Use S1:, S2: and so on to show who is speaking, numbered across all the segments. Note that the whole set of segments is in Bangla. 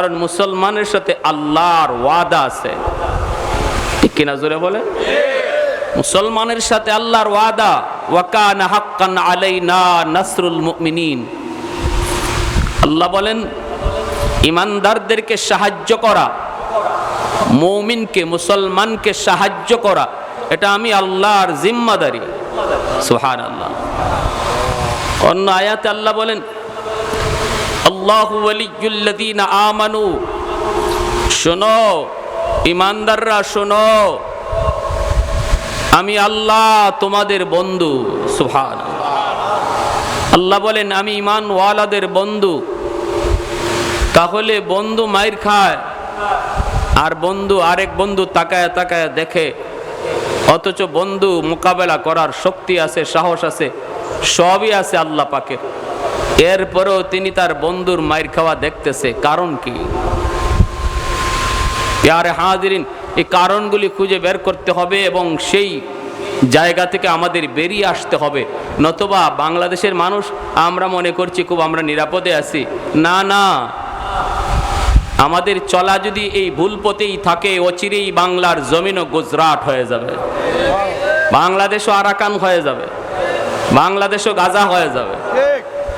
S1: কারণ মুসলমানের সাথে আল্লাহর ওয়াদা আছে। ঠিক কিনা জোরে বলে মুসলমানের সাথে আল্লাহর ওয়াদা ওয়াকানা হাক্কান আলাইনা নাসরুল মুমিনিন। আল্লাহ বলেন, ইমানদারদেরকে সাহায্য করা, মৌমিনকে, মুসলমানকে সাহায্য করা, এটা আমি আল্লাহর জিম্মাদারি। সুহান আল্লাহ অন্য আয়াতে আল্লাহ বলেন আমানু। শোনো ইমানদাররা শোনো। আমি আল্লাহ তোমাদের বন্ধু সুহান আল্লাহ বলেন, আমি ইমান ওয়ালাদের বন্ধু। তাহলে বন্ধু মাইর খায়, আর বন্ধু আরেক বন্ধু তাকায় তাকায় দেখে। অথচ বন্ধু মোকাবেলা করার শক্তি আছে, সাহস আছে, সবই আছে আল্লাহ পাকে এরপরেও তিনি তার বন্ধুর মাইর খাওয়া দেখতেছে। কারণ কি? ইয়ারে হাজিরিন, এই কারণগুলি খুঁজে বের করতে হবে এবং সেই জায়গা থেকে আমাদের বেরিয়ে আসতে হবে। নতবা বাংলাদেশের মানুষ, আমরা মনে করছি খুব আমরা নিরাপদে আছি। না না। আমাদের চলা যদি এই ভুল পথেই থাকে, অচিরেই বাংলার জমিনও গুজরাট হয়ে যাবে। বাংলাদেশও আরাকান হয়ে যাবে। বাংলাদেশও গাজা হয়ে যাবে।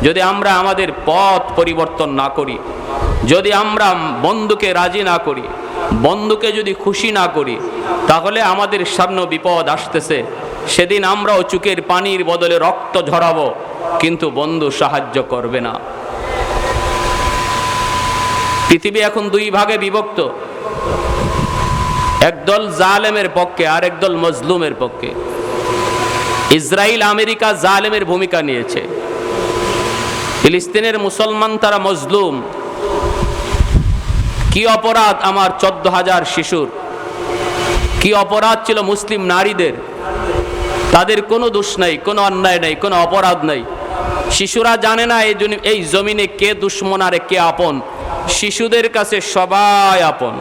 S1: যদি আমরা আমাদের পথ পরিবর্তন না করি, যদি আমরা বন্ধুকে রাজি না করি, বন্ধুকে যদি খুশি না করি, তাহলে আমাদের সামনে বিপদ আসতেছে। সেদিন আমরাও চুকের পানির বদলে রক্ত ঝরাবো, কিন্তু বন্ধু সাহায্য করবে না। পৃথিবী এখন দুই ভাগে বিভক্ত। একদল জালেমের পক্ষে, আর একদল মজলুমের পক্ষে। ইসরায়েল আমেরিকা জালেমের ভূমিকা নিয়েছে। ফিলিস্তিনের মুসলমান তারা মজলুম। কি অপরাধ আমার চোদ্দ হাজার শিশুর? কি অপরাধ ছিল মুসলিম নারীদের? তাদের কোনো দোষ নাই, কোনো অন্যায় নাই, কোনো অপরাধ নাই। শিশুরা জানে না এই এই জমিনে কে দুশ্মন আর কে আপন। শিশুদের কাছে সবাই আপন।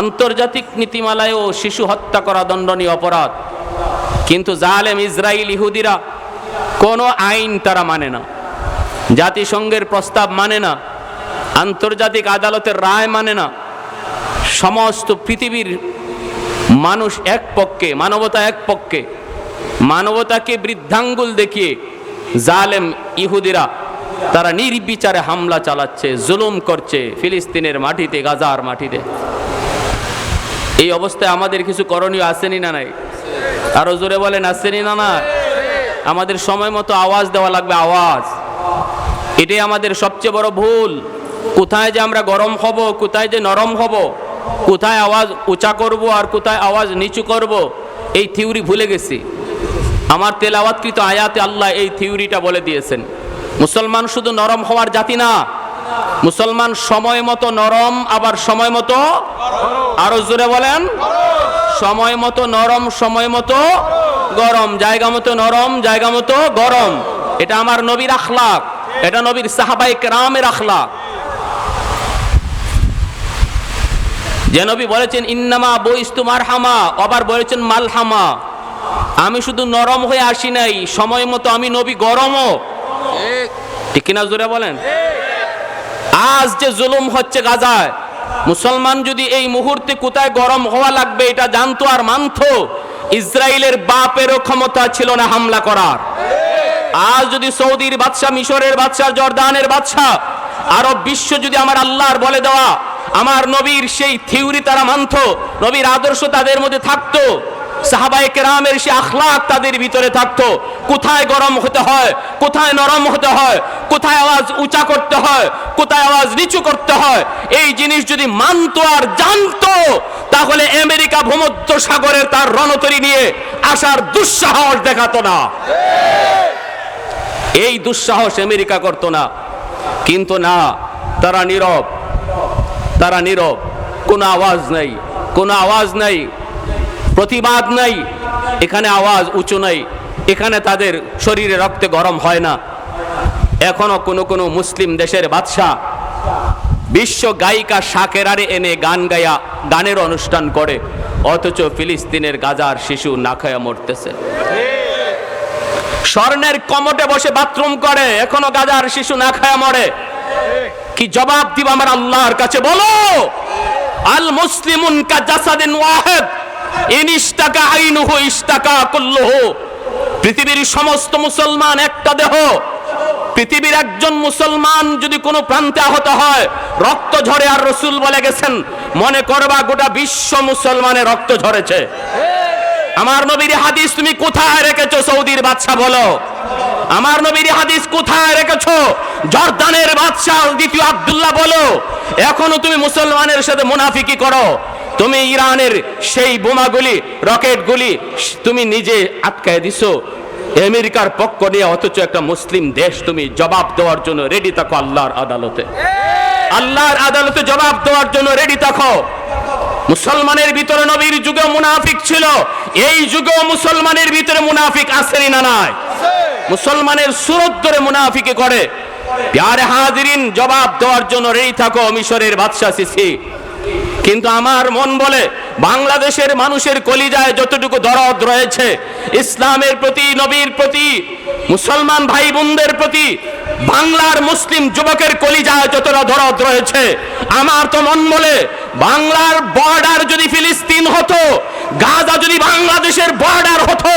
S1: আন্তর্জাতিক নীতিমালায়ও শিশু হত্যা করা দণ্ডনীয় অপরাধ। কিন্তু জালেম ইসরায়েল ইহুদিরা কোনো আইন তারা মানে না। জাতিসংঘের প্রস্তাব মানে না, আন্তর্জাতিক আদালতের রায় মানে না, সমস্ত পৃথিবীর মানুষ এক পক্ষে, মানবতা এক পক্ষে, মানবতাকে বৃদ্ধাঙ্গুল দেখিয়ে জালেম ইহুদিরা তারা নির্বিচারে হামলা চালাচ্ছে, জুলুম করছে ফিলিস্তিনের মাটিতে, গাজার মাটিতে। এই অবস্থায় আমাদের কিছু করণীয় আসেনি না নাই? আরও জোরে বলেন, আসেনি না না? আমাদের সময় মতো আওয়াজ দেওয়া লাগবে, আওয়াজ। এটাই আমাদের সবচেয়ে বড় ভুল। কোথায় যে আমরা গরম হব, কোথায় যে নরম হব, কোথায় আওয়াজ উঁচা করব আর কোথায় আওয়াজ নিচু করব, এই থিওরি ভুলে গেছি। আমার তেলাওয়াতকৃত আয়াতে আল্লাহ এই থিওরিটা বলে দিয়েছেন। মুসলমান শুধু নরম হওয়ার জাতি না, মুসলমান সময় মতো নরম, আবার সময় মতো আরও জোরে বলেন, সময় মতো নরম, সময় মতো গরম, জায়গা মতো নরম, জায়গা মতো গরম। এটা আমার নবীর আখলাক। এটা নবীর সাহাবাই কেরামের আখলাক। যে নবী বলেছেন, ইন্নামা বইস্তু মারহামা আবার বলেছেন, মালহামা আমি শুধু নরম হয়ে আসি নাই, সময় মতো আমি নবী গরমও। ঠিক কিনা জোরে বলেন? আজ যে জুলুম হচ্ছে গাজায়, মুসলমান যদি এই মুহূর্তে কোথায় গরম হওয়া লাগবে, এটা জানতো আর মানতো ইসরায়েলের বাপেরও ক্ষমতা ছিল না হামলা করার। আজ যদি সৌদির বাদশাহ মিশরের বাদশাহ জর্দানের বাদশাহ আরব বিশ্ব যদি আমার আল্লাহর বলে দেওয়া, আমার নবীর সেই থিওরি তারা মানত, নবীর আদর্শ তাদের মধ্যে থাকতো, সাহাবায়ে কেরামের সে আখলাক তাদের ভিতরে থাকতো, কোথায় গরম হতে হয়, কোথায় নরম হতে হয়, কোথায় আওয়াজ উঁচা করতে হয়, কোথায় আওয়াজ নিচু করতে হয়, এই জিনিস যদি মানতো আর জানতো, তাহলে আমেরিকা ভূমধ্য সাগরের তার রণতরী নিয়ে আসার দুঃসাহস দেখাতো না। এই দুঃসাহস আমেরিকা করতো না। কিন্তু না, তারা নীরব। তারা নীরব। কোনো আওয়াজ নাই। কোনো আওয়াজ নাই। প্রতিবাদ নাই। এখানে আওয়াজ উঁচু নাই। এখানে তাদের শরীরে রক্তে গরম হয় না। এখনও কোনো কোনো মুসলিম দেশের বাদশাহ বিশ্ব গায়িকা শাকেরারে এনে গান গায়া, গানের অনুষ্ঠান করে। অথচ ফিলিস্তিনের গাজার শিশু না খায়া মরতেছে। স্বর্ণের কমটে বসে বাথরুম করে, এখনও গাজার শিশু না খায়া মরে। কি জবাব দিব আমার আল্লাহর কাছে? বলো! আল মুসলিমুন কা জাসাদিন ওয়াহিদ, ইন ইশতাকা আইনুহু ইশতাকা কুল্লুহু। পৃথিবীর সমস্ত মুসলমান একটা দেহ। পৃথিবীর একজন মুসলমান যদি কোনো প্রান্তে আহত হয়, রক্ত ঝরে আর রসুল বলে গেছেন, মনে করবা গোটা বিশ্ব মুসলমানের রক্ত ঝরেছে। আমার নবীর হাদিস তুমি কোথায় রেখেছো? সৌদির বাদশা বলো। আমার নবীর হাদিস কোথায় রেখেছো? জর্দানের বাদশা দ্বিতীয় আব্দুল্লাহ বলো। এখনও তুমি মুসলমানের সাথে মুনাফিকি করো। তুমি ইরানের সেই বোমাগুলি, রকেটগুলি তুমি নিজে আটকায় দিছো। আমেরিকার পক্ষ নিয়ে অথচ একটা মুসলিম দেশ তুমি জবাব দেওয়ার জন্য রেডি থাকো আল্লাহর আদালতে। আল্লাহর আদালতে জবাব দেওয়ার জন্য রেডি থাকো। মুসলমানের ভিতরে নবীর যুগে মুনাফিক ছিল। এই যুগেও মুসলমানের ভিতরে মুনাফিক আসেনি না নাই। মুসলমানের সুরত ধরে মুনাফিকে করে। প্যারে হাজিরিন জবাব দেওয়ার জন্য রেই থাকো, মিশরের বাদশাহ সিসি। কিন্তু আমার মন বলে, বাংলাদেশের মানুষের কলিজায় যতটুকু দরদ রয়েছে, ইসলামের প্রতি, নবীর প্রতি, মুসলমান ভাই বোনদের প্রতি, বাংলার মুসলিম যুবকের কলিজায় যতটা দরদ রয়েছে, আমার তো মন বলে বাংলার বর্ডার যদি ফিলিস্তিন হতো, গাজা যদি বাংলাদেশের বর্ডার হতো,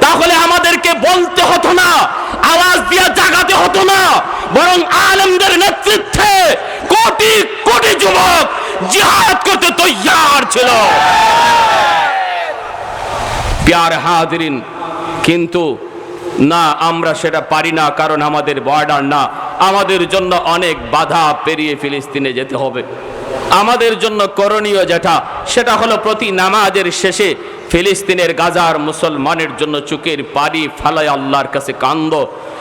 S1: তাহলে আমাদেরকে বলতে হতো না, আওয়াজ দিয়ে জাগাতে হতো না, বরং আলেমদের নেতৃত্বে কোটি কোটি যুবক জিহাদ করতে তৈয়ার ছিল। প্যার হাজরিন, কিন্তু না, আমরা সেটা পারি না, কারণ আমাদের বর্ডার না। আমাদের জন্য অনেক বাধা পেরিয়ে ফিলিস্তিনে যেতে হবে। আমাদের জন্য করণীয় যেটা, সেটা হলো প্রতি নামাজের শেষে ফিলিস্তিনের গাজার মুসলমানের জন্য চুকের পারি ফালায় আল্লাহর কাছে কান্দ।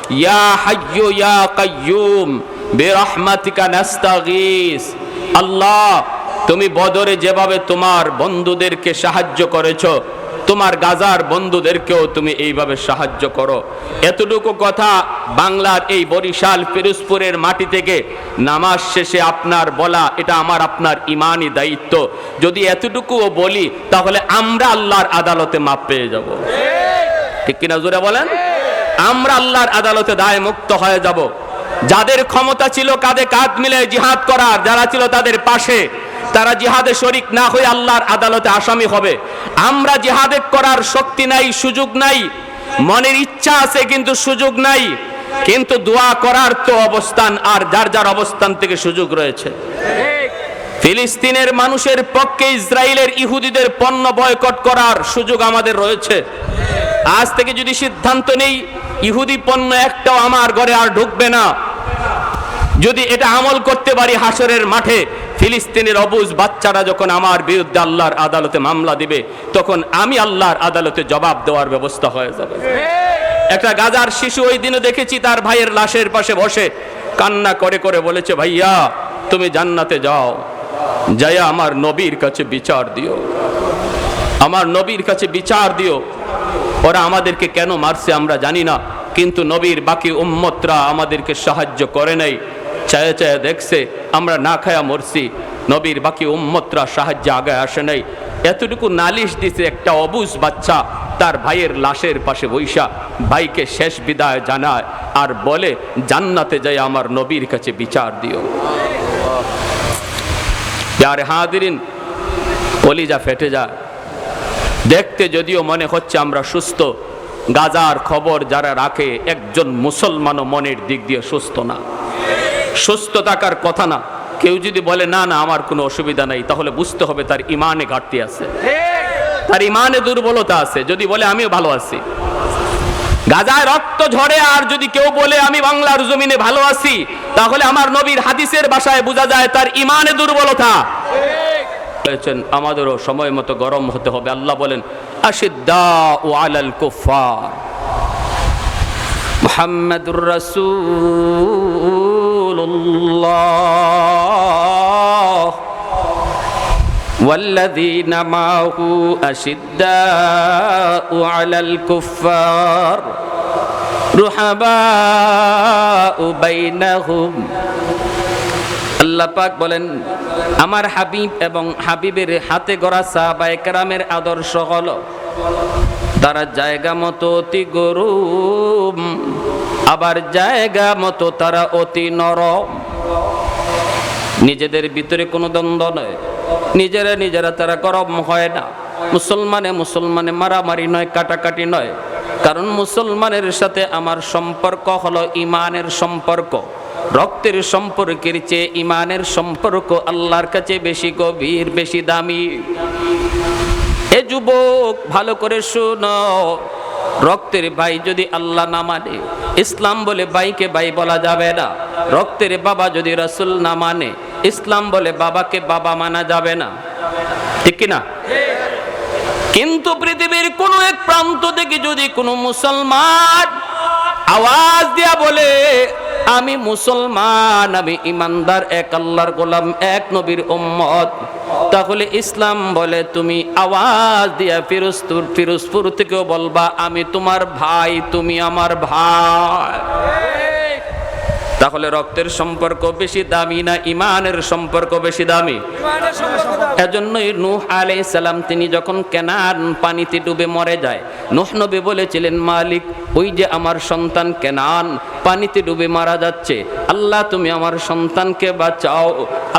S1: ইয়া হাইয়ু ইয়া কাইয়ুম বেরহমাতিকা নাস্তাগিস। আল্লাহ, তুমি বদরে যেভাবে তোমার বন্ধুদেরকে সাহায্য করেছ তোমার গাজার বন্ধুদেরকেও তুমি এইভাবে সাহায্য করো। এতটুকু কথা বাংলার এই বরিশাল ফিরোজপুরের মাটি থেকে নামাজ শেষে আপনার বলা, এটা আমার আপনার ইমানই দায়িত্ব। যদি এতটুকুও বলি, তাহলে আমরা আল্লাহর আদালতে মাপ পেয়ে যাব। ঠিক কিনা জোরে বলেন? আমরা আল্লাহর আদালতে দায় মুক্ত হয়ে যাব। যাদের ক্ষমতা ছিল কাঁধে কাঁধ মিলে জিহাদ করার, যারা ছিল তাদের পাশে তারা জিহাদে শরিক না হয়ে আল্লাহর আদালতে আসামি হবে। আমরা জিহাদে করার শক্তি নাই, সুযোগ নাই। মনের ইচ্ছা আছে কিন্তু সুযোগ নাই। কিন্তু দোয়া করার তো অবস্থান আর যার যার অবস্থান থেকে সুযোগ রয়েছে। ফিলিস্তিনের মানুষের পক্ষে ইসরায়েলের ইহুদিদের পণ্য বয়কট করার সুযোগ আমাদের রয়েছে। আজ থেকে যদি সিদ্ধান্ত নেই, ইহুদি পণ্য একটাও আমার ঘরে আর ঢুকবে না। যদি এটা আমল করতে পারি হাসরের মাঠে ফিলিস্তিনের অবুজ বাচ্চারা যখন আমার বিরুদ্ধে আল্লাহর আদালতে মামলা দিবে, তখন আমি আল্লাহর আদালতে জবাব দেওয়ার ব্যবস্থা হয়ে যাবে। একটা গাজার শিশু ওই দিনে দেখেছি, তার ভাইয়ের লাশের পাশে বসে কান্না করে করে বলেছে, ভাইয়া, তুমি জান্নাতে যাও। যাইয়া আমার নবীর কাছে বিচার দিও। আমার নবীর কাছে বিচার দিও। ওরা আমাদেরকে কেন মারছে আমরা জানি না, কিন্তু নবীর বাকি উম্মতরা আমাদেরকে সাহায্য করে নাই। চায়ে চায়ে দেখছে, আমরা না খায়া মরছি। নবীর বাকি উম্মতরা সাহায্যে আগে আসে নাই। এতটুকু নালিশ দিছে একটা অবুজ বাচ্চা, তার ভাইয়ের লাশের পাশে বৈশা, ভাইকে শেষ বিদায় জানায় আর বলে, জান্নাতে যাই আমার নবীর কাছে বিচার দিও। যার হাদিরিন কলিজা ফেটে যায়। দেখতে যদিও মনে হচ্ছে আমরা সুস্থ, গাজার খবর যারা রাখে, একজন মুসলমানও মনের দিক দিয়ে সুস্থ না। সুস্থ থাকার কথা না। কেউ যদি বলে, না না, আমার কোনো অসুবিধা নাই, তাহলে বুঝতে হবে তার ইমানে ঘাটতি আছে। তার ইমানে দুর্বলতা আছে। যদি বলে, আমিও ভালো আছি। গাজায় রক্ত ঝরে, আর যদি কেউ বলে, আমি বাংলার জমিনে ভালো আছি, তাহলে আমার নবীর হাদিসের ভাষায় বোঝা যায় তার ইমানে দুর্বলতা। বলেছেন, আমাদেরও সময় মতো গরম হতে হবে। আল্লাহ বলেন আশিদ্দা ও আলাল কুফার মোহাম্মদুর রাসূলুল্লাহ والذين معه أشداء على الكفار رحماء بينهم আল্লাহ পাক বলেন আমার হাবিব এবং হাবিবের হাতে গড়া সাহাবায়ে কেরামের আদর্শ হলো তারা জায়গা মতো অতি গরুম আবার জায়গা মতো তারা অতি নরম নিজেদের ভিতরে কোনো দ্বন্দ্ব নয়। নিজেরা নিজেরা তারা গরম হয় না। মুসলমানে মুসলমানে মারামারি নয়, কাটাকাটি নয়। কারণ মুসলমানের সাথে আমার সম্পর্ক হলো ইমানের সম্পর্ক। রক্তের সম্পর্কের চেয়ে ইমানের সম্পর্ক আল্লাহর কাছে বেশি গভীর, বেশি দামি। এ যুবক, ভালো করে শোনো। রক্তের ভাই যদি আল্লাহ না মানে ইসলাম বলে ভাইকে ভাই বলা যাবে না। রক্তের বাবা যদি রসুল না মানে ইসলাম বলে বাবাকে বাবা মানা যাবে না। ঠিক কি না কিন্তু পৃথিবীর কোন এক প্রান্ত থেকে যদি কোনো মুসলমান আওয়াজ দিয়া বলে, আমি মুসলমান, আমি ইমানদার, এক আল্লাহর গোলাম, এক নবীর উম্মত, তাহলে ইসলাম বলে, তুমি আওয়াজ দিয়া ফিরোজপুর ফিরোজপুর থেকেও বলবা, আমি তোমার ভাই, তুমি আমার ভাই তাহলে রক্তের সম্পর্ক বেশি দামি না ইমানের সম্পর্ক বেশি দামি? এজন্যই নূহ আলাইহিস সালাম তিনি যখন কেনান পানিতে ডুবে মরে যায় নূহ নবী বলেছিলেন মালিক ওই যে আমার সন্তান কেনান পানিতে ডুবে মারা যাচ্ছে। আল্লাহ তুমি আমার সন্তানকে বাঁচাও।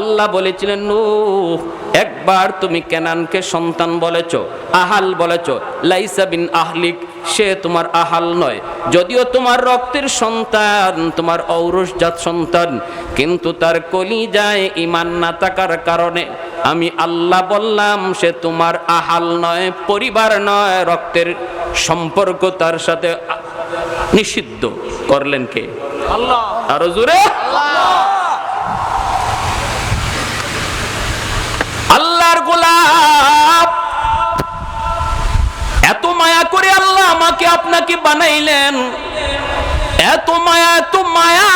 S1: আল্লাহ বলেছিলেন নূহ একবার তুমি কেনানকে সন্তান বলেছ। আহাল বলেছ লাইসা বিন আহলিক সে তোমার আহাল নয়। যদিও তোমার রক্তের সন্তান তোমার ঔরসজাত সন্তান কিন্তু তার কলি যায় ইমান না থাকার কারণে আমি আল্লাহ বললাম সে তোমার আহাল নয় পরিবার নয় রক্তের সম্পর্ক তার সাথে নিষিদ্ধ। করলেন কে? আল্লাহ। আরও জোরে। আল্লাহর গোলাপ এত মায়া করে আল্লাহ আমাকে আপনাকে বানাইলেন। এত মায়া এত মায়া।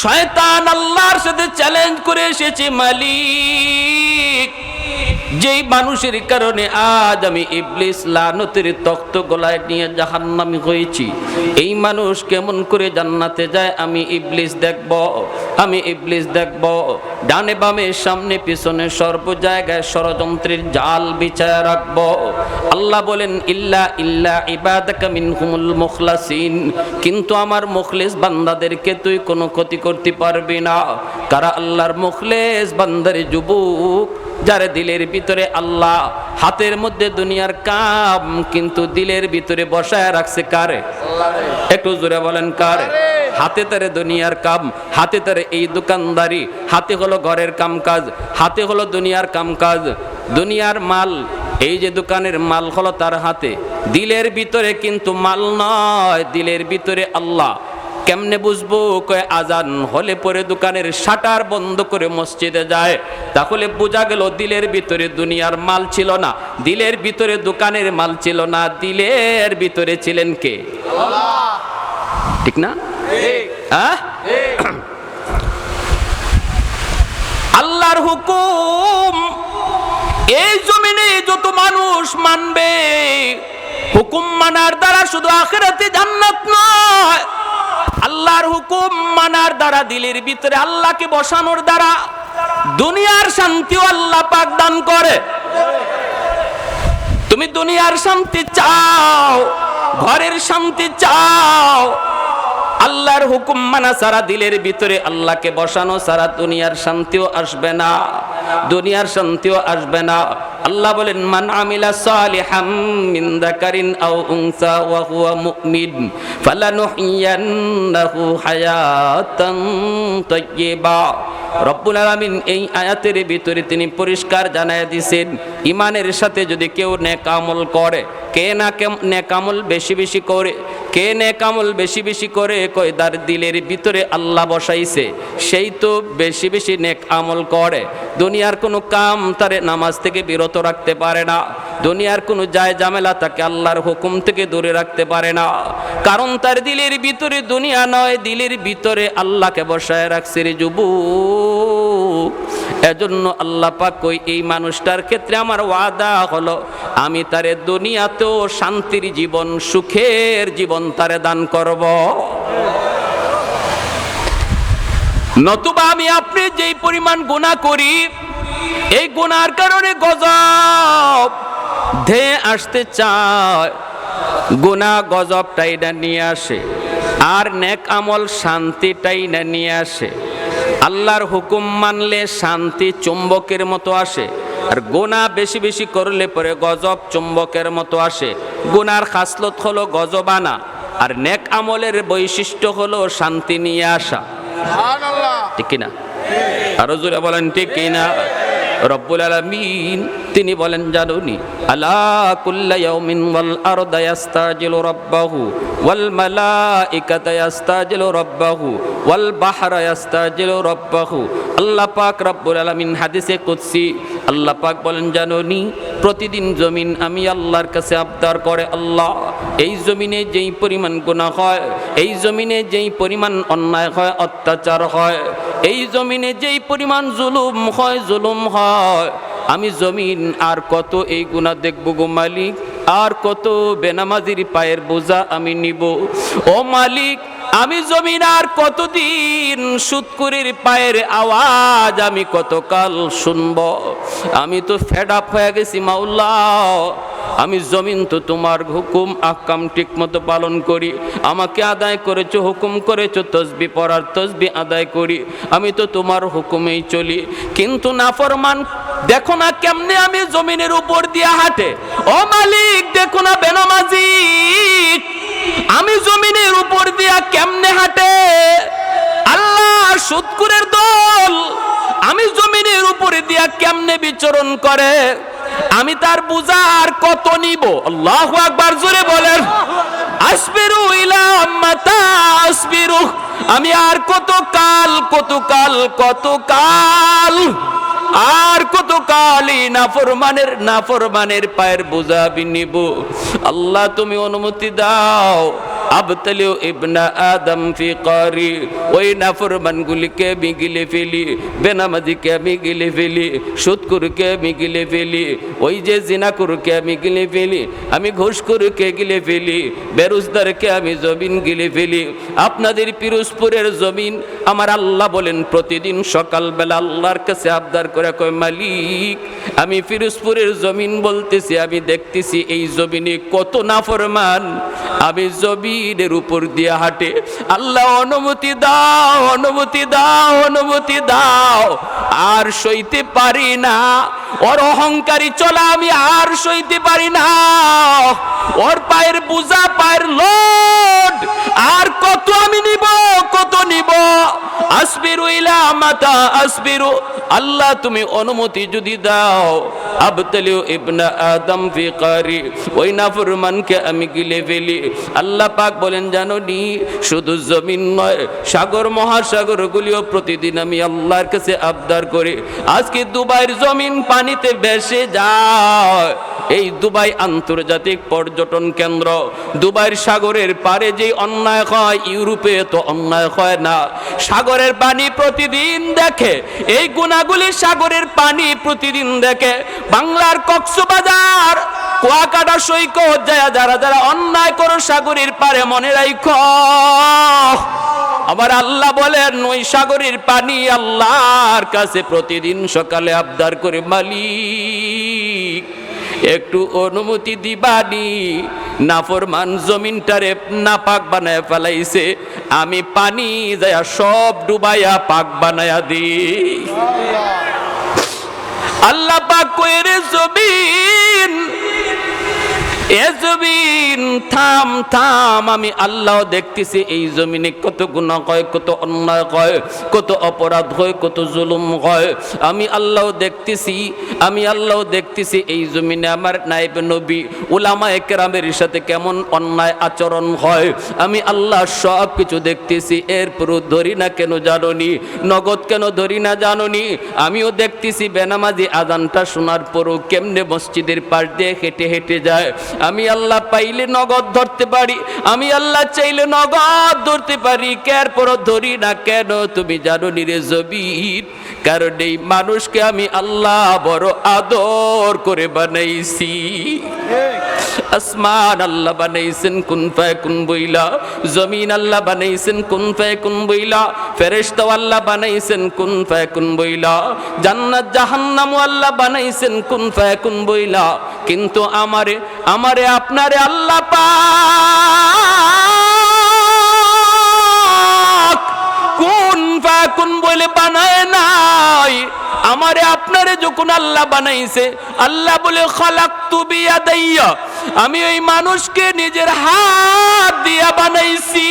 S1: শয়তান আল্লাহর সাথে চ্যালেঞ্জ করে এসেছে মালিক। যেই মানুষের কারণে আজ আমি ইবলিস লানতের তক্ত গলায় নিয়ে জাহান্নামি হয়েছি, এই মানুষ কেমন করে জান্নাতে যায় আমি ইবলিস দেখব, আমি ইবলিস দেখব। ডানে বামে, সামনে, পিছনে, সর্ব জায়গায় ষড়যন্ত্রের জাল বিছায়া রাখব। আল্লাহ বলেন, ইল্লা ইল্লা ইবাদ ইবাদাকা মিনহুমুল মুখলাসিন। কিন্তু আমার মুখলিস বান্দাদেরকে তুই কোনো ক্ষতি করতে পারবি না। কারা আল্লাহর মুখলেস বান্দারে যুবক? যার দিলের ভিতরে আল্লাহ, হাতের মধ্যে দুনিয়ার কাম, কিন্তু দিলের ভিতরে বসায় রাখছে কারে? একটু জোরে বলেন কারে? হাতে তারে দুনিয়ার কাম, হাতে তারে এই দোকানদারি, হাতে হলো ঘরের কাম কাজ হাতে হলো দুনিয়ার কাম কাজ দুনিয়ার মাল, এই যে দোকানের মাল হলো তার হাতে। দিলের ভিতরে কিন্তু মাল নয়, দিলের ভিতরে আল্লাহ। কেমনে বুঝব? কয়, আজান হলে পরে দোকানের শাটার বন্ধ করে মসজিদে যায়। তাহলে বোঝা গেল দিলের ভিতরে দুনিয়ার মাল ছিল না। দিলের ভিতরে দোকানের মাল ছিল না। দিলের ভিতরে ছিলেন কে? ঠিক না? আল্লাহর হুকুম, এই জমিনে যত মানুষ মানবে, হুকুম মানার দ্বারা শুধু আখেরাতে জান্নাত নয় আল্লাহর হুকুম মানার দ্বারা, দিলের ভিতরে আল্লাহকে বসানোর দ্বারা দুনিয়ার শান্তিও আল্লাহ পাক দান করে। তুমি দুনিয়ার শান্তি চাও, ঘরের শান্তি চাও আল্লাহর হুকুম মানা সারা দিলের ভিতরে আল্লাহকে বসানো সারা দুনিয়ার শান্তিও আসবে না। দুনিয়ার শান্তিও আসবে না। আল্লাহ বলেন, মান আমিলা সালিহাম মিন যাকারিন আও উনসা ওয়া হুয়া মুমিন ফালানুহইয়ান্নাহু হায়াতান তাইয়্যিবা। রব্বুল আলামিন এই আয়াতের ভিতরে তিনি পরিষ্কার জানায় দিয়েছেন ইমানের সাথে যদি কেউ নেক আমল করে, কে না কে নেক আমল বেশি বেশি করে, কে নেক আমল বেশি বেশি করে, কয় তার দিলের ভিতরে আল্লাহ বসাইছে, সেই তো বেশি বেশি নেক আমল করে। দুনিয়ার কোনো কাম তারে নামাজ থেকে বিরত রাখতে পারে না। দুনিয়ার কোনো যায় ঝামেলা তাকে আল্লাহর হুকুম থেকে দূরে রাখতে পারে না। কারণ তার দিলের ভিতরে দুনিয়া নয়, দিলের ভিতরে আল্লাহকে বসায় রাখছে রে যুবক। এজন্য আল্লাহ পাক কই এই মানুষটার ক্ষেত্রে আমার ওয়াদা হলো, আমি তারে দুনিয়াতেও শান্তির জীবন, সুখের জীবন তারে দান করব। নতুবা আমি আপনি যেই পরিমাণ গুণা করি, এই গুনার কারণে গজব ধেয়ে আসতে চায়। গুণা গজবটা এটা নিয়ে আসে, আর নেক আমল শান্তিটাই না নিয়ে আসে। আল্লাহর হুকুম মানলে শান্তি চুম্বকের মতো আসে, আর গোনা বেশি বেশি করলে পরে গজব চুম্বকের মতো আসে। গুনার খাসলত হলো গজবানা, আর নেক আমলের বৈশিষ্ট্য হলো শান্তি নিয়ে আসা। ঠিক কিনা? আরও জোরে বলেন, ঠিক কিনা? রব্বুল আলামিন, তিনি বলেন, জানুনি, আলা কুল্লা ইয়াউমিন ওয়াল আরদা ইয়াস্তাজিলু রাব্বাহু, ওয়াল মালাইকাতা ইয়াস্তাজিলু রাব্বাহু, ওয়াল বাহরা ইয়াস্তাজিলু রাব্বাহু। আল্লাহ পাক রব্বুল আলামিন হাদিসে কুদসি, আল্লাহ পাক বলেন, জানুনি প্রতিদিন জমিন আমি আল্লাহর কাছে আবদার করে, আল্লাহ, এই জমিনে যেই পরিমাণ গুণা হয়, এই জমিনে যেই পরিমাণ অন্যায় হয়, অত্যাচার হয়, এই জমিনে যেই পরিমাণ জুলুম হয় জুলুম হয়, আমি জমিন আর কত এই গুণা দেখব গো মালিক? আর কত বেনামাজির পায়ের বোঝা আমি নিব? ও মালিক আমি জমিন আর কতদিন সুৎকুরির পায়ের আওয়াজ আমি কতকাল শুনব? আমি তো ফেড আপ হয়ে গেছি মাওলা। আমি জমিন তো তোমার হুকুম আকাম ঠিক মতো পালন করি। আমাকে আদায় করেছ, হুকুম করেছ, তসবি পড়ার তসবি আদায় করি। আমি তো তোমার হুকুমেই চলি। কিন্তু নাফরমান, দেখো না কেমনে আমি জমিনের উপর দিয়ে হাঁটে। ও মালিক, দেখো না বেনামাজি আমি জমিনের উপর দিয়া কেমনে হাঁটে? আল্লাহ সুৎকুরের দল। আমি জমিনের উপরে দিয়া কেমনে বিচরণ করে? আমি তার বুঝার কত নিব? আল্লাহ আকবার, জোরে বলেন। আসবিরু ইলা আসবিরু। আমি আর কত কাল কত কাল কত কাল আর কত কালই নাফরমানের নাফরমানের পায়ের বোঝা বিনিব নিব। আল্লাহ তুমি অনুমতি দাও। আবতালিও ইবনা আদম ফি কারি ওই নাফরমানগুলিকে আমি গিলে ফেলি, বেনামাজিকে আমি গিলে ফেলি, সুৎকুরকে আমি গিলে ফেলি, ওই যে জিনাকুরকে আমি গিলে ফেলি, আমি ঘুষকুরকে গিলে ফেলি, বেরোজদারকে আমি জমিন গিলে ফেলি, আপনাদের পিরোজপুরের জমিন, আমার আল্লাহ বলেন প্রতিদিন সকালবেলা আল্লাহর কাছে আবদার করে কয়, মালিক, আমি ফিরোজপুরের জমিন বলতেছি, আমি দেখতেছি এই জমিনে কত নাফরমান, আমি জমিনের উপর দিয়ে হাঁটে। আল্লাহ, অনুমতি দাও অনুমতি দাও অনুমতি দাও। আর সইতে পারি না। ওর অহংকারী চলা আমি আর সইতে পারি না। ওর পায়ের বুঝা, পায়ের লোড। আর কত আমি নিব, কত নিব? আসবিরু ইলা মাতা, আসবিরু। আল্লাহ, তুমি অনুমতি যদি দাও। আবতালিও ইবনা আদম ফি কারি। ওই নাফরমানকে আমি গিলে ফেলি। আল্লাহ পাক বলেন, জানো নি, শুধু জমিন নয়, সাগর, মহাসাগর গুলিও প্রতিদিন আমি আল্লাহর কাছে আবদার করি। আজকে দুবাইয়ের জমিন পানিতে ভেসে যায়। এই দুবাই আন্তর্জাতিক পর্যটন কেন্দ্র। দুবাইয়ের সাগরের পারে যে অন্যায় হয়, ইউরোপে তো অন্যায় হয় না। সাগরের পানি প্রতিদিন দেখে, এই গুণাগুলি সাগরের পানি প্রতিদিন দেখে। বাংলার কক্সবাজার কুয়াকাটা সৈকত যায় যারা যারা অন্যায় করো সাগরের পারে মনে রাইখ। আমার আল্লাহ বলেন, ওই সাগরের পানি আল্লাহর কাছে প্রতিদিন সকালে আবদার করে মালিক। একটু অনুমতি দিবানি, নাফরমান জমিনটারে না পাক বানায় ফেলাইছে। আমি পানি যায় সব ডুবাইয়া পাক বানায়া দি আল্লাহ পাক কইরে, জমিন এ জমিন থাম থাম, আমি আল্লাহ দেখতেছি, এই জমিনে কত গুণা হয়, কত অন্যায় হয়, কত অপরাধ হয়, কত জুলুম হয়। আমি আল্লাহ দেখতেছি, আমি আল্লাহ দেখতেছি, এই জমিনে আমার নাইব নবী, উলামা একরামের সাথে কেমন অন্যায় আচরণ হয়। আমি আল্লাহ সব কিছু দেখতেছি এরপরও ধরি না কেন জাননি, নগদ কেন ধরি না জাননি? আমিও দেখতেছি, বেনামাজি আজানটা শোনার পরও কেমনে মসজিদের পাশ দিয়ে হেঁটে হেঁটে যায়। আমি আল্লাহ পাইলে নগদ ধরতে পারি, আমি আল্লাহ চাইলে নগদ ধরতে পারি। কের পর ধরি না কেন? তুমি জানো নিরে জবির, কারণ এই মানুষকে আমি আল্লাহ বড় আদর করে বানাইছি। আসমান আল্লাহ বানাইছেন, কুন ফায়াকুন বইলা? জমিন আল্লাহ বানাইছেন, কোন কুন ফায়াকুন বইলা? ফেরেশতা আল্লাহ বানাইছেন, কুন ফায়াকুন বইলা? জান্নাত জাহান্নাম আল্লাহ বানাইছেন, কুন ফায়াকুন বইলা? কিন্তু আমারে আমারে আপনারে আল্লাহ পাক কোন ফাকুন বলে বানায় নাই। আমারে আপনারে যখন আল্লাহ বানাইছে, আল্লাহ বলে খালাক তুবিয়া দাইয়া আমি ওই মানুষকে নিজের হাত দিয়া বানাইছি।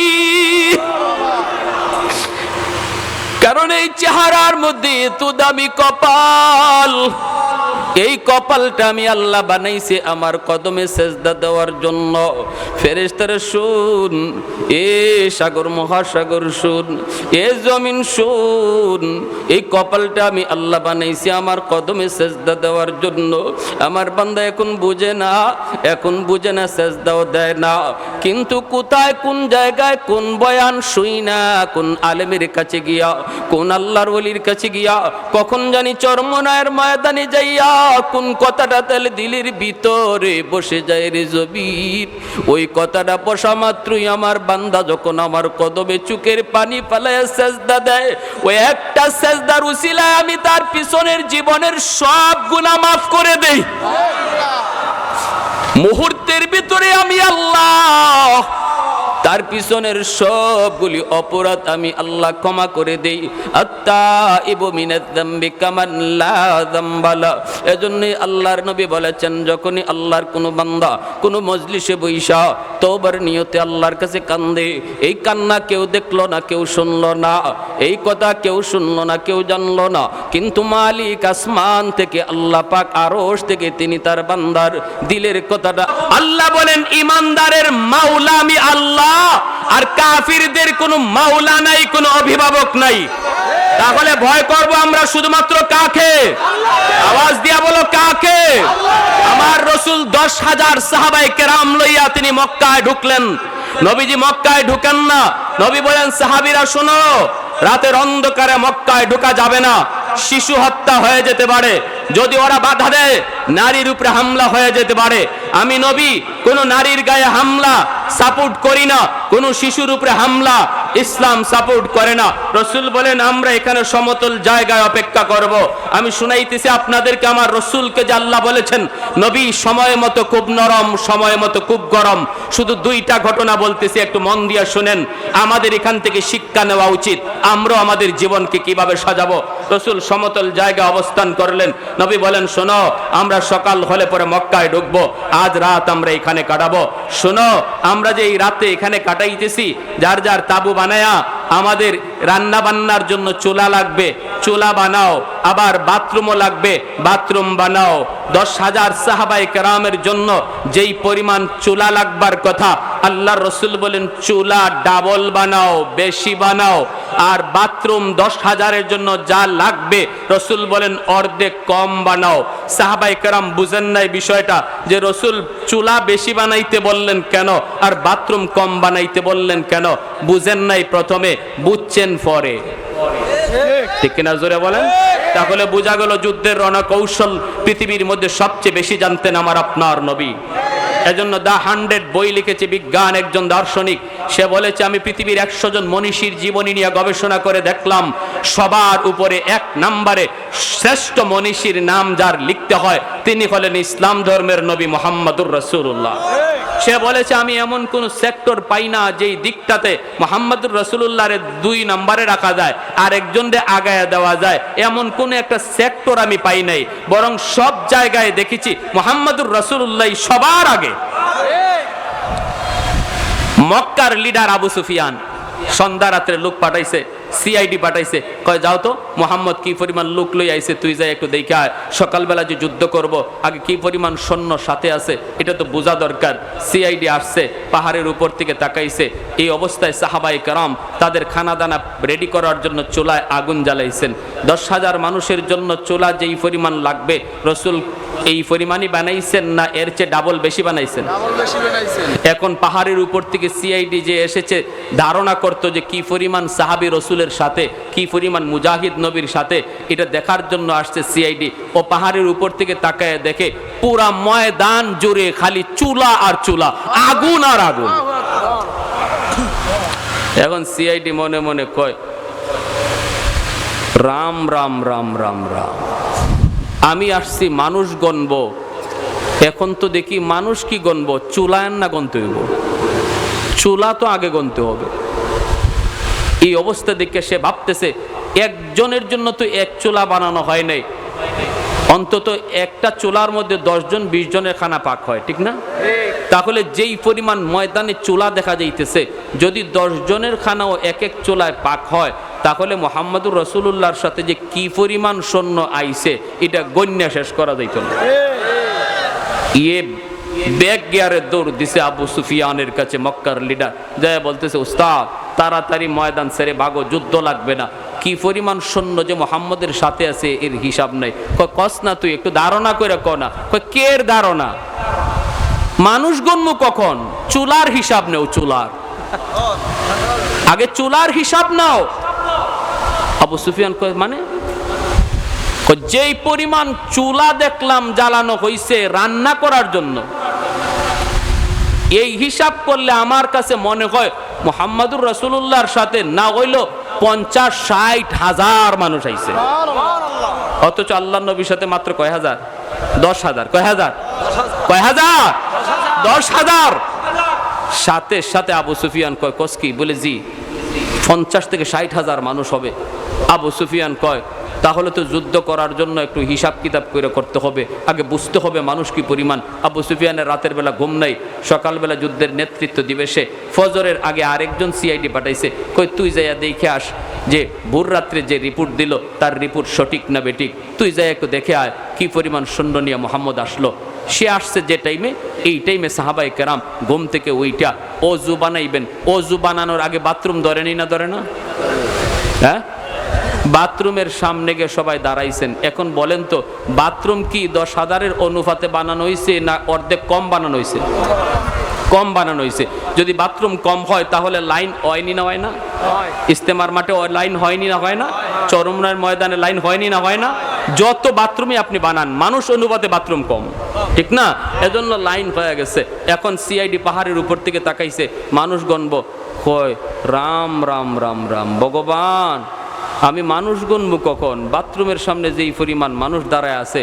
S1: কারণ এই চেহারার মধ্যে তো দামি কপাল। এই কপালটা আমি আল্লাহ বানাইছি আমার কদমে সেজদা দেওয়ার জন্য। ফেরেস্তারে শুন এ সাগর, মহাসাগর শুন এ জমিন শুন এই কপালটা আমি আল্লাহ বানাইছি আমার কদমে সেজদা দেওয়ার জন্য। আমার বান্দা এখন বুঝে না, এখন বুঝে না, সেজদাও দেয় না। কিন্তু কোথায়, কোন জায়গায়, কোন বয়ান শুই না, কোন আলেমের কাছে গিয়া, কোন আল্লাহর ওলির কাছে গিয়া, কখন জানি চরমনায়ের ময়দানে যাইয়া কোন কথাটা তাহলে দিলের ভিতরে বসে যায় রে জবির ওই কথাটা বসা মাত্রই আমার বান্দা যখন আমার কদমে চুকের পানি ফেলায় সেজদা দেয় ওই একটা সেজদার উসিলায় আমি তার পিছনের জীবনের সব গুনাহ মাফ করে দেই। মুহূর্তের ভিতরে আমি আল্লাহ তার পিছনের সবগুলি অপরাধ আমি আল্লাহ ক্ষমা করে দেই। এজন্যই আল্লাহর নবী বলেছেন, যখনই আল্লাহর কোনো বান্দা কোনো মজলিসে বৈশা তোবার নিয়তে আল্লাহর কাছে কান্দে। এই কান্না কেউ দেখল না, কেউ শুনলো না। এই কথা কেউ শুনলো না, কেউ জানলো না। কিন্তু মালিক আসমান থেকে, আল্লাহ পাক আরশ থেকে তিনি তার বান্দার দিলের কথাটা আল্লাহ বলেন, ইমানদারের মাওলা আমি আল্লাহ আর কাফিরদের কোনো মাওলা নাই, কোনো অভিভাবক নাই। তাহলে ভয় করব আমরা শুধুমাত্র কাকে? আওয়াজ দিয়া বলো কাকে? আমার রসুল দশ হাজার সাহাবাই কেরাম লইয়া তিনি মক্কায় ঢুকলেন। নবীজি মক্কায় ঢুকেন না। নবী বলেন, সাহাবিরা, শোনো, রাতের অন্ধকারে মক্কায় ঢুকা যাবে না। শিশু হত্যা হয়ে যেতে পারে। যদি ওরা বাধা দেয়, নারীর উপরে হামলা হয়ে যেতে পারে। আমি নবী, কোন নারীর গায়ে হামলা সাপোর্ট করি না, কোন শিশুর উপরে হামলা ইসলাম সাপোর্ট করে না। রসুল বলেন, আমরা এখানে সমতল জায়গায় অপেক্ষা করব। আমি শুনাইতেছি, আপনাদেরকে আমার রসুলকে আল্লাহ বলেছেন, নবী সময় মতো খুব নরম, সময় মতো খুব গরম। শুধু দুইটা ঘটনা বলতেছি, একটু মন দিয়ে শুনেন। আমাদের এখান থেকে শিক্ষা নেওয়া উচিত। আমরাও আমাদের জীবনকে কীভাবে সাজাবো? রসুল সমতল জায়গায় অবস্থান করলেন। নবী বলেন, শোনো, আমরা সকাল হলে পরে মক্কায় ঢুকবো। আজ রাত আমরা এখানে কাটাবো। শোনো, আমরা যে এই রাতে এখানে কাটাইতেছি, যার যার তাবু বানায়া আমাদের রান্না বান্নার জন্য চুলা লাগবে। চুলা বানাও আবার বাথরুমও লাগবে। বাথরুম বানাও। দশ হাজার সাহাবাই কেরামের জন্য যেই পরিমাণ চুলা লাগবার কথা, আল্লাহ রসুল বলেন, চুলা ডাবল বানাও, বেশি বানাও। আর বাথরুম দশ হাজারের জন্য যা লাগবে, রসুল বলেন, অর্ধেক কম বানাও। সাহাবাই কেরাম বুঝেন নাই বিষয়টা, যে রসুল চুলা বেশি বানাইতে বললেন কেন, আর বাথরুম কম বানাইতে বললেন কেন? বুঝেন নাই প্রথমে, বুঝছেন পরে। ঠিক কিনা জোরে বলেন? তাহলে বোঝা গেল যুদ্ধের রণকৌশল পৃথিবীর মধ্যে সবচেয়ে বেশি জানতেন আমার আপনার নবী। এজন্য দা হান্ড্রেড বই লিখেছে বিজ্ঞান, একজন দার্শনিক। সে বলেছে, আমি পৃথিবীর একশো জন মনীষীর জীবনী নিয়ে গবেষণা করে দেখলাম, সবার উপরে এক নাম্বারে শ্রেষ্ঠ মনীষীর নাম যার লিখতে হয়, তিনি হলেন ইসলাম ধর্মের নবী মোহাম্মদুর রসুল্লাহ সে বলেছে, আমি এমন কোন সেক্টর পাই না যেই দিকটাতে মোহাম্মদুর রসুল্লাহরে দুই নম্বরে রাখা যায় আর একজনরে আগায় দেওয়া যায়। এমন কোন একটা সেক্টর আমি পাই নাই, বরং সব জায়গায় দেখেছি মোহাম্মদুর রসুল্লাহ সবার আগে। মক্কার লিডার আবু সুফিয়ান সন্ধ্যা রাত্রে লোক পাঠাইছে সিআইডি পাঠাইছে। কয়, যাও তো, মোহাম্মদ কি পরিমাণ লোক লই আইছে, তুই যাই একটু দেখে আয়। সকালবেলা যে যুদ্ধ করব, আগে কি পরিমাণ সৈন্য সাথে আছে, এটা তো বোঝা দরকার। সিআইডি আসছে, পাহাড়ের উপর থেকে তাকাইছে। এই অবস্থায় সাহাবাই কারাম তাদের খানা দানা রেডি করার জন্য চুলায় আগুন জ্বালাইছেন। দশ হাজার মানুষের জন্য চুলা যেই পরিমাণ লাগবে, রসুল এই পরিমাণই বানাইছেন না এর চেয়ে ডাবল বেশি বানাইছেন? এখন পাহাড়ের উপর থেকে সিআইডি যে এসেছে ধারণা করতো যে কি পরিমাণ সাহাবি রসুলের সাথে কি পরিমাণ মুজাহিদ নবীর সাথে এটা দেখার জন্য আসছে সিআইডি ও পাহাড়ের উপর থেকে তাকায় দেখে পুরা ময়দান জুড়ে খালি চুলা আর চুলা আগুন আর আগুন। এখন সিআইডি মনে মনে কয় রাম রাম রাম রাম রাম। আমি আসছি, মানুষ গণব। এখন তো দেখি মানুষ কি গণব? চুলায়ন না গণতে হইব? চুলা তো আগে গণতে হবে। এই অবস্থা দেখে সে ভাবতেছে, একজনের জন্য তো এক চুলা বানানো হয় নাই। অন্তত একটা চুলার মধ্যে দশজন, বিশ জনের খানা পাক হয়, ঠিক না? তাহলে যেই পরিমাণ ময়দানে চুলা দেখা যাইতেছে, যদি দশ জনের খানাও এক এক চুলায় পাক হয় তাহলে মোহাম্মদুর রসুল্লাহর সাথে যে কি পরিমাণ সৈন্য আইছে, এটা গণ্যা শেষ করা যাইত না। ইয়ে ব্যাগ গিয়ারের দৌড় দিছে আবু সুফিয়ানের কাছে মক্কার লিডার। যায় বলতেছে, উস্তাদ, তাড়াতাড়ি ময়দান সেরে ভাগো, যুদ্ধ লাগবে না। কি পরিমাণ সৈন্য যে মোহাম্মদের সাথে আছে, এর হিসাব নাই। কস না তুই, একটু ধারণা করে ক না। কয়, কের ধারণা? মানুষ গণ্য কখন? চুলার হিসাব নেও, চুলার। আগে চুলার হিসাব নাও আবু সুফিয়ান কয় মানে? যেই পরিমাণ চুলা দেখলাম জ্বালানো হইছে রান্না করার জন্য এই হিসাব করলে আমার কাছে মনে হয় মোহাম্মদুর রসুল্লাহর সাথে না হইল পঞ্চাশ ষাট হাজার মানুষ আইছে। অথচ আল্লাহ নবীর সাথে মাত্র কয় হাজার? দশ হাজার। কয় হাজার? কয় হাজার? দশ হাজার? সাথে সাথে আবু সুফিয়ান কয় কসকি বলে জি পঞ্চাশ থেকে ষাট হাজার মানুষ হবে। আবু সুফিয়ান কয়, তাহলে তো যুদ্ধ করার জন্য একটু হিসাব কিতাব করে করতে হবে। আগে বুঝতে হবে মানুষ কি পরিমাণ। আবু সুফিয়ানের রাতের বেলা ঘুম নাই। সকালবেলা যুদ্ধের নেতৃত্ব দিবে সে। ফজরের আগে আরেকজন সিআইডি পাঠাইছে। কই তুই যাইয়া দেখে আস যে ভোর রাত্রে যে রিপোর্ট দিল, তার রিপোর্ট সঠিক না বেঠিক। তুই যাই একটু দেখে আয় কি পরিমাণ সৈন্য নিয়ে মোহাম্মদ আসলো। সে আসছে যে টাইমে, এই টাইমে সাহাবাই কেরাম ঘুম থেকে ওইটা অজু বানাইবেন। অজু বানানোর আগে বাথরুম ধরেনি না ধরে না? হ্যাঁ? বাথরুমের সামনে গিয়ে সবাই দাঁড়াইছেন। এখন বলেন তো, বাথরুম কি দশ হাজারের অনুপাতে বানানো হয়েছে না অর্ধেক কম বানানো হয়েছে কম বানানো হয়েছে যদি বাথরুম কম হয় তাহলে লাইন হয়নি না হয় না? ইস্তেমার মাঠে লাইন হয়নি না হয় না? চরমনার ময়দানে লাইন হয়নি না হয় না? যত বাথরুমই আপনি বানান, মানুষ অনুপাতে বাথরুম কম। ঠিক না? এজন্য লাইন হয়ে গেছে। এখন সিআইডি পাহাড়ের উপর থেকে তাকাইছে, মানুষ গণব, কয়, রাম রাম রাম রাম, ভগবান! আমি মানুষ কখন? বাথরুমের সামনে যেই পরিমাণ মানুষ দাঁড়ায় আছে